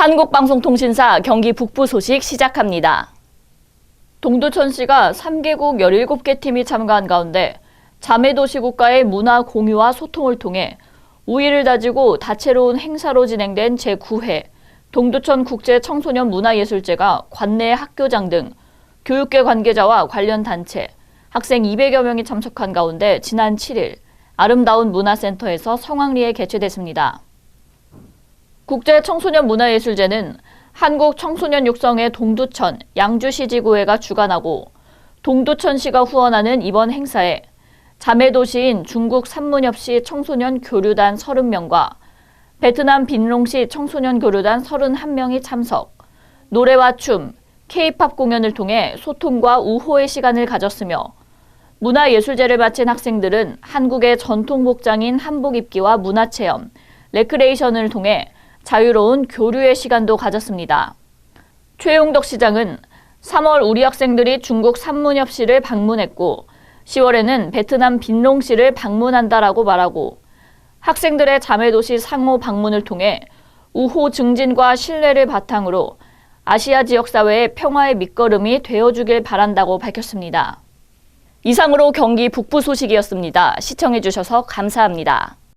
한국방송통신사 경기 북부 소식 시작합니다. 동두천시가 3개국 17개 팀이 참가한 가운데 자매도시 국가의 문화 공유와 소통을 통해 우위를 다지고 다채로운 행사로 진행된 제9회 동두천 국제 청소년 문화예술제가 관내 학교장 등 교육계 관계자와 관련 단체, 학생 200여 명이 참석한 가운데 지난 7일 아름다운 문화센터에서 성황리에 개최됐습니다. 국제 청소년 문화예술제는 한국 청소년 육성의 동두천 양주시지구회가 주관하고 동두천시가 후원하는 이번 행사에 자매도시인 중국 산문엽시 청소년 교류단 30명과 베트남 빈롱시 청소년 교류단 31명이 참석, 노래와 춤, K-팝 공연을 통해 소통과 우호의 시간을 가졌으며 문화예술제를 마친 학생들은 한국의 전통 복장인 한복 입기와 문화체험, 레크레이션을 통해 자유로운 교류의 시간도 가졌습니다. 최용덕 시장은 3월 우리 학생들이 중국 산문엽시를 방문했고 10월에는 베트남 빈롱시를 방문한다라고 말하고 학생들의 자매도시 상호 방문을 통해 우호 증진과 신뢰를 바탕으로 아시아 지역 사회의 평화의 밑거름이 되어주길 바란다고 밝혔습니다. 이상으로 경기 북부 소식이었습니다. 시청해주셔서 감사합니다.